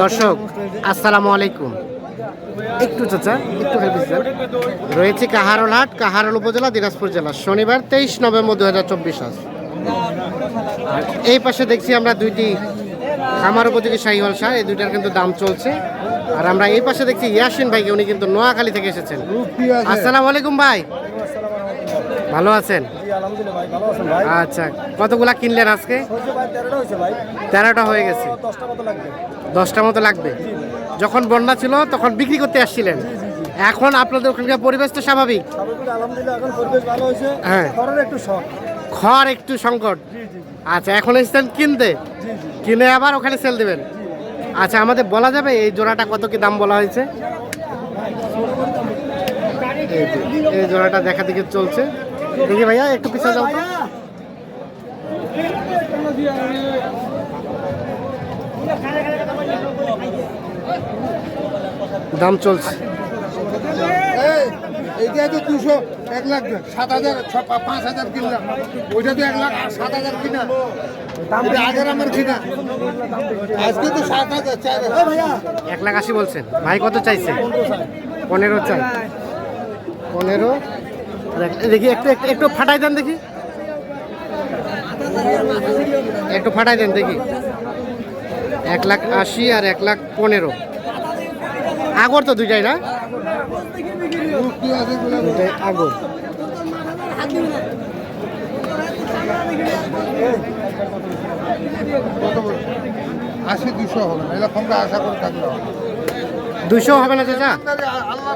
দর্শক আসসালামু আলাইকুম। একটু চাচা একটু রয়েছে কাহারোল হাট কাহারোল উপজেলা দিনাজপুর জেলা। শনিবার তেইশ নভেম্বর দু হাজার চব্বিশ আজ। আর এই পাশে দেখছি আমরা দুইটি খামার উপযোগী শাহিওয়াল শাহ এই দুইটার কিন্তু দাম চলছে। আর আমরা এই পাশে দেখছি ইয়াসিন ভাইকে উনি কিন্তু নোয়াখালী থেকে এসেছেন। আসসালামু আলাইকুম ভাই। ভালো আছেন? আচ্ছা কতগুলা কিনলেন আজকে? তেরোটা হয়ে গেছে। দশটা মতো লাগবে। যখন বন্যা ছিল তখন বিক্রি করতে আসছিলেন। এখন আপনাদের ওখানকার পরিবেশ তো স্বাভাবিক। হ্যাঁ। খড় একটু সংকট। আচ্ছা এখন এসেছেন কিনতে? কিনে আবার ওখানে সেল দেবেন? আচ্ছা আমাদের বলা যাবে এই জোড়াটা কত কি দাম বলা হয়েছে? এই জোড়াটা দেখা দেখি চলছে। দেখি ভাইয়া একটু পিছিয়ে যাও তো। দাম চলছে। এইটা তো দুশো এক লাখ সাত হাজার ছ- পাঁচ হাজার কিনলাম ওইটা তো এক লাখ আর সাত হাজার কিনা। আগের আমার কিনা। আজকে তো সাত হাজার চার হাজার। এক লাখ আশি বলছেন। ভাই কত চাইছে? পনেরো চাই। পনেরো? দেখি একটু একটু ফাটাই দেন দেখি। একটু ফাটাই দেন দেখি। এক লাখ আশি আর এক লাখ পনেরো। আগর তো দুইটাই না? আগর। আশি দুশো হবে না এরকম আশা করে থাকলে হবে। না চাচা? আল্লাহ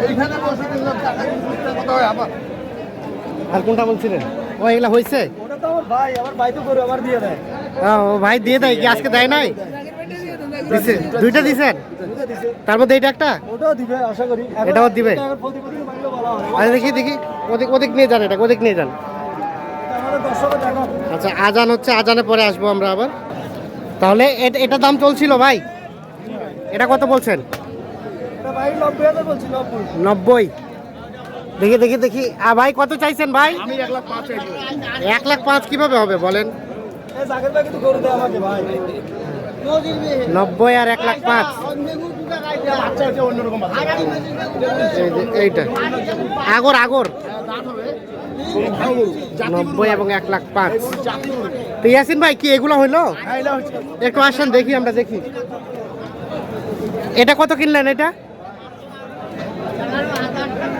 দিচ্ছি এটা পাঁচ হাজার এইখানে বসে দিলাম টাকা কথা হয় আবার। আর কোনটা বলছিলেন? ও এগুলা হয়েছে ওটা তো আমার ভাই আমার ভাই তো করে আবার দিয়ে দেয়। আহ, ও ভাই দিয়ে দেয় কি আজকে দেয় নাই? দিছে। দুইটা দিছেন? তার মধ্যে এইটা একটা? ওটাও দিবে আশা করি। এটাও দিবে? এটা হয়। আরে দেখি দেখি। ওদিক ওদিক নিয়ে যান এটা ওদিক নিয়ে যান। এটা আচ্ছা আজান হচ্ছে আজানের পরে আসব আমরা আবার। তাহলে এ- এটা দাম চলছিল ভাই? এটা কত বলছেন? এটা নব্বই দেখি দেখি দেখি। আ ভাই কত চাইছেন ভাই? এক লাখ পাঁচ কীভাবে হবে বলেন? নব্বই আর এক লাখ পাঁচ। এইটা। আগর আগর। নব্বই এবং এক লাখ পাঁচ। তো ইয়াসিন ভাই কি এগুলো হইল? হ্যাঁ একটু আসেন দেখি আমরা দেখি। এটা কত কিনলেন এটা?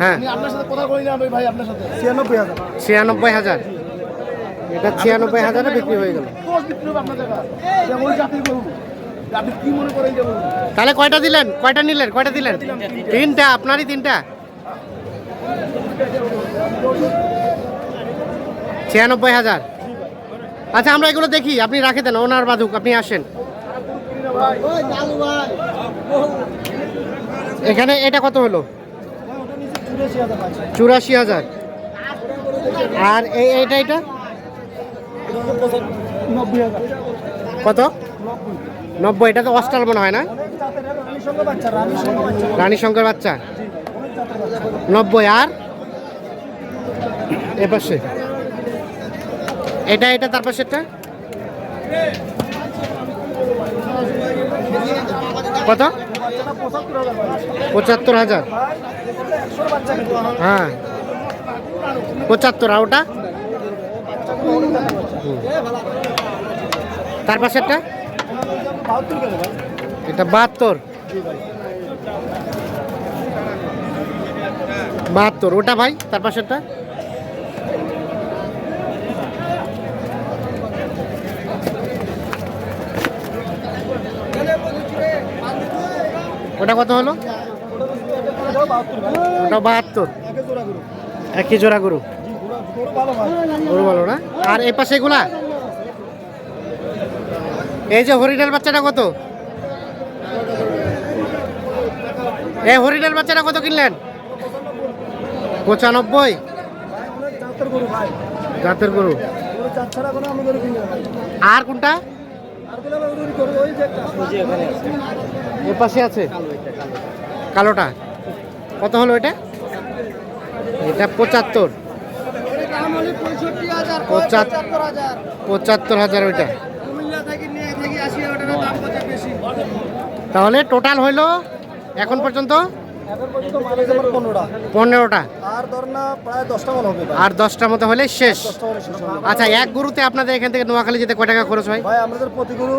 হ্যাঁ। ছিয়ানব্বই হাজার। এটা ছিয়ানব্বই হাজারে বিক্রি হয়ে গেল। তাহলে কয়টা দিলেন? কয়টা নিলেন? কয়টা দিলেন? তিনটা, আপনারই তিনটা। ছিয়ানব্বই হাজার। আচ্ছা আমরা এগুলো দেখি। আপনি রাখে দেন, ওনার বাদুক আপনি আসেন। এখানে এটা কত হলো? চুরাশি হাজার। আর এই এটা এটা? কত? নব্বই। এটা তো অস্টাল মনে হয় না? রানী শঙ্কর বাচ্চা। নব্বই। আর? এ পাশে। এটা এটা তার পাশেরটা? কত? পঁচাত্তর হাজার। হ্যাঁ। পঁচাত্তর, আর ওটা? তার পাশেরটা? এটা বাহাত্তর। বাহাত্তর। ওটা ভাই, তার পাশেরটা? ওটা কত হলো? ওটা বাহাত্তর। একই জোড়া গরু? গরু ভালো না? আর এ পাশে এগুলা? এই যে হরিণের বাচ্চাটা কত? এই হরিণের বাচ্চাটা কত কিনলেন? পঁচানব্বই। জাতের গরু। আর কোনটা? এর পাশে আছে? কালোটা। কত হলো এটা? এটা পঁচাত্তর। পঁচাত্তর হাজার ওইটা। তাহলে টোটাল হইল এখন পর্যন্ত পনেরোটা। আর দশটা হবে আর দশটার মতো হলে শেষ। আচ্ছা এক গুরুতে আপনাদের এখান থেকে নোয়াখালী যেতে কয় টাকা খরচ হয়? আমাদের প্রতি গুরু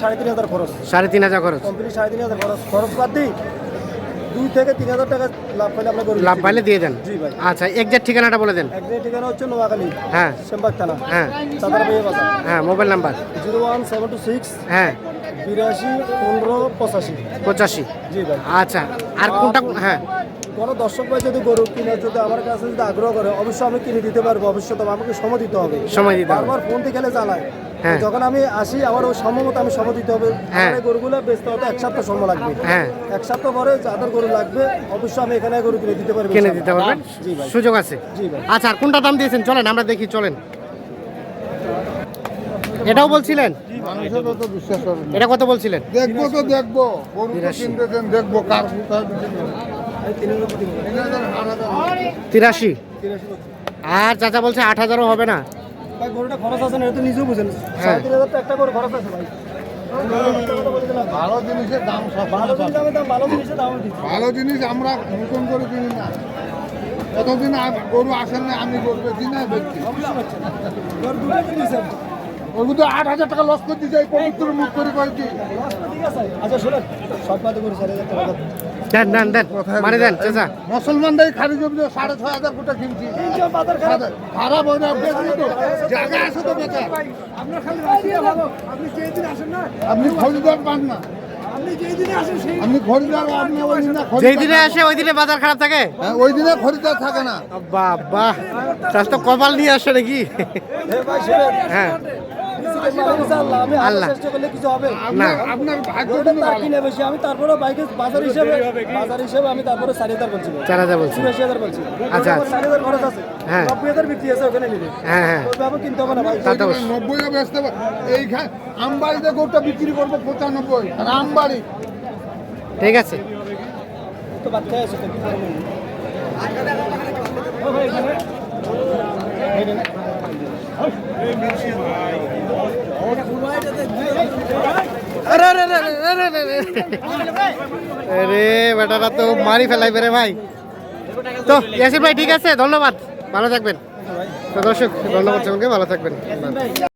সাড়ে তিন হাজার খরচ। সাড়ে তিন হাজার খরচ। সাড়ে তিন হাজার খরচ। খরচ বাদ দিই দুই থেকে তিন হাজার টাকা লাভ পাইলে আমরা গরু লাভ পাইলে দিয়ে দেন। জি ভাই। আচ্ছা একজ্যাক্ট ঠিকানাটা বলে দেন। এক জায়গায় ঠিকানা হচ্ছে নোয়াখালী হ্যাঁ। সেমবাগ থানা। হ্যাঁ। চাঁদার ভাইয়া বাজার। হ্যাঁ mobile number. Zero one seven two six হ্যাঁ। বিরাশি পনেরো পঁচাশি। পঁচাশি। জি ভাই। আচ্ছা আর কোনটা হ্যাঁ। কোনো দর্শক ভাই যদি গরু কিনে যদি আমার কাছে যদি আগ্রহ করে অবশ্যই আমি কিনে দিতে পারব অবশ্যই তবে আমাকে সময় দিতে হবে। সময় দিতে হবে। বারবার ফোন থেকে গেলে জ্বালায়। হ্যাঁ। যখন আমি আসি আমার ওই সময় মতো আমি সময় দিতে হবে। হ্যাঁ। গরুগুলো বেচতে হতে এক সপ্তাহ সময় লাগবে। হ্যাঁ। এক সপ্তাহ পরে যাদের গরু লাগবে অবশ্যই আমি এখানে গরু কিনে দিতে পারব কিনে দিতে পারবেন? সুযোগ আছে। আচ্ছা আর কোনটা দাম দিয়েছেন? চলেন আমরা দেখি চলেন। এটাও বলছিলেন। এটা কত বলছিলেন? দেখব তো দেখব। দেখব কার কোথায় তিরাশি। আর চাচা বলছে আট হাজারও হবে না। গরুটা খরচ আছে না এটা নিজেও বুঝেন হ্যাঁ। সাড়ে তিন হাজার একটা করে খরচ আছে ভাই। একটা কথা বলে দিলাম। ভালো জিনিসের দাম ভালো জিনিস আমি দাম ভালো জিনিসের দাম ভালো জিনিস আমরা নতুন করে কিনি না। কতদিন গরু আসেন না আমি গরু বেশি না ওগুলো তো আট হাজার টাকা লস করে এই পবিত্র মুখ করে আছে। আচ্ছা শোনেন সব বাদে করে চার হাজার টাকা দেন দেন দেন। মানে দেন চাচা। মুসলমানরাই খালি জমি সাড়ে ছয় হাজার ফুটা কিনছি। খারাপ হয় না তো জায়গা আছে তো বেকার আপনি যেই আসেন না আপনি খরিদার পান না। যেই দিনে আসেন সেই আপনি খরিদার ওই দিনে যেই খরিদার দিনে আসে ওই দিনে বাজার খারাপ থাকে? হ্যাঁ, ওই দিনে খরিদার থাকে না। বাবা তো কপাল নিয়ে আসে নাকি? হ্যাঁ। আল্লাহ। আমি না তারপরে বাইকে বাজার হিসেবে বাজার হিসেবে আমি তারপরে চারি হাজার বলছি চার হাজার বলছি। চুরাশি হাজার বলছি। আচ্ছা, আমার হাজার খরচ আছে। হ্যাঁ। নব্বই হাজার বিক্রি আছে ওখানে নিবে হ্যাঁ হ্যাঁ। কিনতে হবে না ভাই। তা তো অবশ্যই। নব্বই এইখানে আমবাড়িতে গরুটা বিক্রি করব পঁচানব্বই। আর আমবাড়ি। ঠিক আছে। তো বাচ্চা আছে তো। এখানে। এখানে। আরে আরে আরে বেটারা তো মারি ফেলাইবে রে ভাই। তো, ইয়াসির ভাই, ঠিক আছে? ধন্যবাদ। ভালো থাকবেন। তো দর্শক, ধন্যবাদ সকলকে। ভালো থাকবেন।